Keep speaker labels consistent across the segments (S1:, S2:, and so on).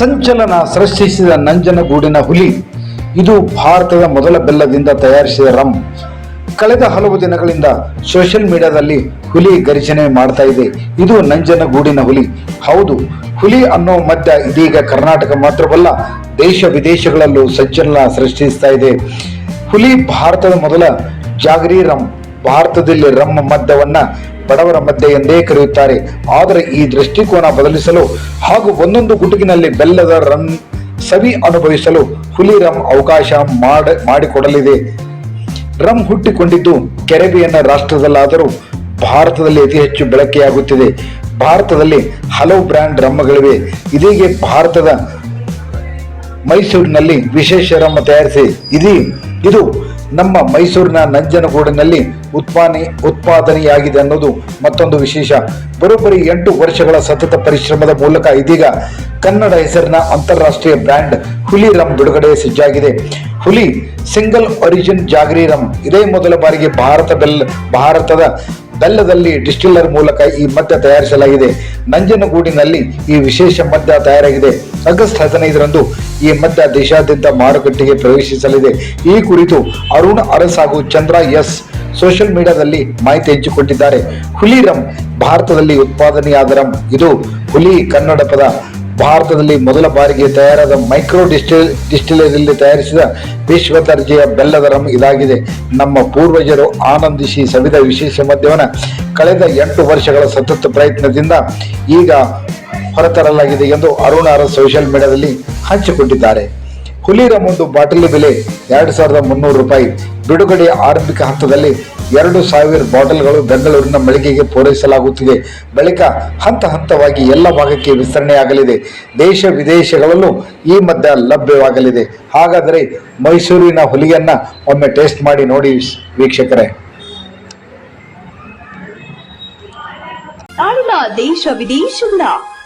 S1: ಸಂಚಲನ ಸೃಷ್ಟಿಸಿದ ನಂಜನಗೂಡಿನ ಹುಲಿ. ಇದು ಭಾರತದ ಮೊದಲ ಬೆಲ್ಲದಿಂದ ತಯಾರಿಸಿದ ರಮ್ ಕಳೆದ ಹಲವು ದಿನಗಳಿಂದ ಸೋಷಿಯಲ್ ಮೀಡಿಯಾದಲ್ಲಿ ಹುಲಿ ಗರ್ಜನೆ ಮಾಡ್ತಾ ಇದೆ. ಇದು ನಂಜನಗೂಡಿನ ಹುಲಿ. ಹೌದು, ಹುಲಿ ಅನ್ನೋ ಮದ್ಯ ಇದೀಗ ಕರ್ನಾಟಕ ಮಾತ್ರವಲ್ಲ, ದೇಶ ವಿದೇಶಗಳಲ್ಲೂ ಸಂಚಲನ ಸೃಷ್ಟಿಸ್ತಾ ಇದೆ. ಹುಲಿ ಭಾರತದ ಮೊದಲ ಜಾಗರಿ ರಮ್ ಭಾರತದಲ್ಲಿ ರಮ್ ಮದ್ಯವನ್ನ ಬಡವರ ಮಧ್ಯೆ ಎಂದೇ ಕರೆಯುತ್ತಾರೆ. ಆದರೆ ಈ ದೃಷ್ಟಿಕೋನ ಬದಲಿಸಲು ಹಾಗೂ ಒಂದೊಂದು ಗುಟುಕಿನಲ್ಲಿ ಬೆಲ್ಲದ ರನ್ ಸವಿ ಅನುಭವಿಸಲು ಹುಲಿ ರಮ್ ಅವಕಾಶ ಮಾಡ, ಮಾಡಿಕೊಡಲಿದೆ. ರಮ್ ಹುಟ್ಟಿಕೊಂಡಿದ್ದು ಕೆರೆಬಿಯನ್ನ ರಾಷ್ಟ್ರದಲ್ಲಾದರೂ ಭಾರತದಲ್ಲಿ ಅತಿ ಹೆಚ್ಚು ಬಳಕೆಯಾಗುತ್ತಿದೆ. ಭಾರತದಲ್ಲಿ ಹಲವು ಬ್ರ್ಯಾಂಡ್ ರಮ್ಗಳಿವೆ ಇದೀಗ ಭಾರತದ ಮೈಸೂರಿನಲ್ಲಿ ವಿಶೇಷ ರಮ್ಮ ತಯಾರಿಸಿ ಇದೀ ಇದು ನಮ್ಮ ಮೈಸೂರಿನ ನಂಜನಗೂಡಿನಲ್ಲಿ ಉತ್ಪಾದನೆ ಉತ್ಪಾದನೆಯಾಗಿದೆ ಅನ್ನೋದು ಮತ್ತೊಂದು ವಿಶೇಷ. ಬರೋಬ್ಬರಿ ಎಂಟು ವರ್ಷಗಳ ಸತತ ಪರಿಶ್ರಮದ ಮೂಲಕ ಇದೀಗ ಕನ್ನಡ ಹೆಸರಿನ ಅಂತಾರಾಷ್ಟ್ರೀಯ ಬ್ರ್ಯಾಂಡ್ ಹುಲಿ ರಮ್ ಬಿಡುಗಡೆ ಸಜ್ಜಾಗಿದೆ. ಹುಲಿ ಸಿಂಗಲ್ ಒರಿಜಿನ್ ಜಾಗರಿ ರಮ್ ಇದೇ ಮೊದಲ ಬಾರಿಗೆ ಭಾರತ ಬೆಲ್ ಭಾರತದ ಬೆಲ್ಲದಲ್ಲಿ ಡಿಸ್ಟಿಲ್ಲರ್ ಮೂಲಕ ಈ ಮದ್ಯ ತಯಾರಿಸಲಾಗಿದೆ. ನಂಜನಗೂಡಿನಲ್ಲಿ ಈ ವಿಶೇಷ ಮದ್ಯ ತಯಾರಾಗಿದೆ. ಆಗಸ್ಟ್ ಹದಿನೈದರಂದು ಈ ಮಧ್ಯ ದೇಶಾದ್ಯಂತ ಮಾರುಕಟ್ಟೆಗೆ ಪ್ರವೇಶಿಸಲಿದೆ. ಈ ಕುರಿತು ಅರುಣ್, ಅರಸ್ ಹಾಗೂ ಚಂದ್ರ ಎಸ್ ಸೋಷಿಯಲ್ ಮೀಡಿಯಾದಲ್ಲಿ ಮಾಹಿತಿ ಹಂಚಿಕೊಂಡಿದ್ದಾರೆ ಹುಲಿ ರಂ ಭಾರತದಲ್ಲಿ ಉತ್ಪಾದನೆಯಾದ ರಂ ಇದು ಹುಲಿ ಕನ್ನಡ ಪದ. ಭಾರತದಲ್ಲಿ ಮೊದಲ ಬಾರಿಗೆ ತಯಾರಾದ ಮೈಕ್ರೋ ಡಿಸ್ಟಿಲ್ ಡಿಸ್ಟಿಲರಿಯಲ್ಲಿ ತಯಾರಿಸಿದ ವಿಶ್ವ ದರ್ಜೆಯ ಬೆಲ್ಲದ ರಂ ಇದಾಗಿದೆ. ನಮ್ಮ ಪೂರ್ವಜರು ಆನಂದಿಸಿ ಸವಿದ ವಿಶೇಷ ಮದ್ಯವನ್ನು ಕಳೆದ ಎಂಟು ವರ್ಷಗಳ ಸತತ ಪ್ರಯತ್ನದಿಂದ ಈಗ ಹೊರತರಲಾಗಿದೆ ಎಂದು ಅರುಣ್ ಅರಸ್ ಸೋಷಿಯಲ್ ಮೀಡಿಯಾದಲ್ಲಿ ಹಂಚಿಕೊಂಡಿದ್ದಾರೆ. ಹುಲಿರ ಒಂದು ಬಾಟಲಿ ಬೆಲೆ ಎರಡು ಸಾವಿರದ ಮುನ್ನೂರು ರೂಪಾಯಿ. ಬಿಡುಗಡೆಯ ಆರಂಭಿಕ ಹಂತದಲ್ಲಿ ಎರಡು ಸಾವಿರ ಬಾಟಲ್ಗಳು ಬೆಂಗಳೂರಿನ ಮಳಿಗೆಗೆ ಪೂರೈಸಲಾಗುತ್ತಿದೆ. ಬಳಿಕ ಹಂತ ಹಂತವಾಗಿ ಎಲ್ಲ ಭಾಗಕ್ಕೆ ವಿಸ್ತರಣೆಯಾಗಲಿದೆ. ದೇಶ ವಿದೇಶಗಳಲ್ಲೂ ಈ ಮದ್ಯ ಲಭ್ಯವಾಗಲಿದೆ. ಹಾಗಾದರೆ ಮೈಸೂರಿನ ಹುಲಿಯನ್ನ ಒಮ್ಮೆ ಟೇಸ್ಟ್ ಮಾಡಿ ನೋಡಿ ವೀಕ್ಷಕರೇ.
S2: ದೇಶ ವಿದೇಶಗಳ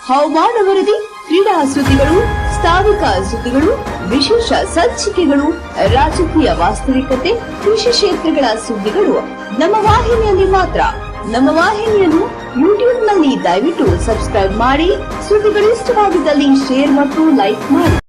S2: ಹವಾಮಾನ ವರದಿ ಕ್ರೀಡಾ ಸುದ್ದಿಗಳು ಸ್ಥಾನಿಕ ಸುದ್ದಿಗಳು, ವಿಶೇಷ ಸಂಚಿಕೆಗಳು, ರಾಜಕೀಯ ವಾಸ್ತವಿಕತೆ, ಕೃಷಿ ಕ್ಷೇತ್ರಗಳ ಸುದ್ದಿಗಳು. ನಮ್ಮ ವಾಹಿನಿಯಲ್ಲಿ ಮಾತ್ರ. ನಮ್ಮ ವಾಹಿನಿಯನ್ನು ಯೂಟ್ಯೂಬ್ನಲ್ಲಿ ದಯವಿಟ್ಟು ಸಬ್ಸ್ಕ್ರೈಬ್ ಮಾಡಿ, ಸುದ್ದಿಗಳು ಇಷ್ಟವಾಗಿದ್ದಲ್ಲಿ ಶೇರ್ ಮತ್ತು ಲೈಕ್ ಮಾಡಿ.